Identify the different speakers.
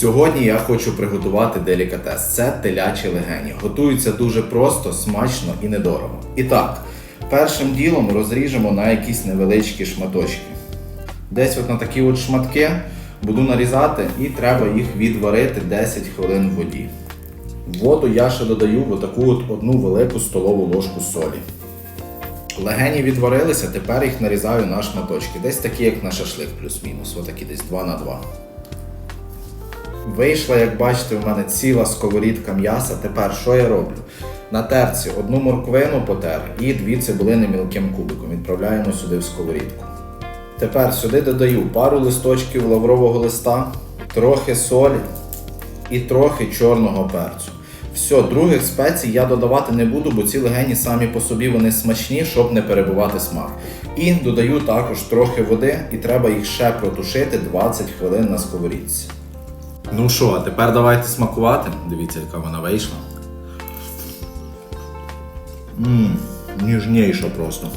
Speaker 1: Сьогодні я хочу приготувати делікатес. Це телячі легені. Готуються дуже просто, смачно і недорого. І так, першим ділом розріжемо на якісь невеличкі шматочки. Десь от на такі от шматки буду нарізати і треба їх відварити 10 хвилин в воді. В воду я ще додаю отаку от одну велику столову ложку солі. Легені відварилися, тепер їх нарізаю на шматочки. Десь такі, як на шашлик, плюс-мінус. Отакі десь 2 на 2. Вийшла, як бачите, в мене ціла сковорідка м'яса. Тепер що я роблю? На терці одну морквину потер і дві цибулини мілким кубиком. Відправляємо сюди в сковорідку. Тепер сюди додаю пару листочків лаврового листа, трохи солі і трохи чорного перцю. Все, других спецій я додавати не буду, бо ці легені самі по собі вони смачні, щоб не перебувати смак. І додаю також трохи води, і треба їх ще протушити 20 хвилин на сковорідці. Ну що, а тепер давайте смакувати. Дивіться, яка вона вийшла. Ммм, ніжніша просто.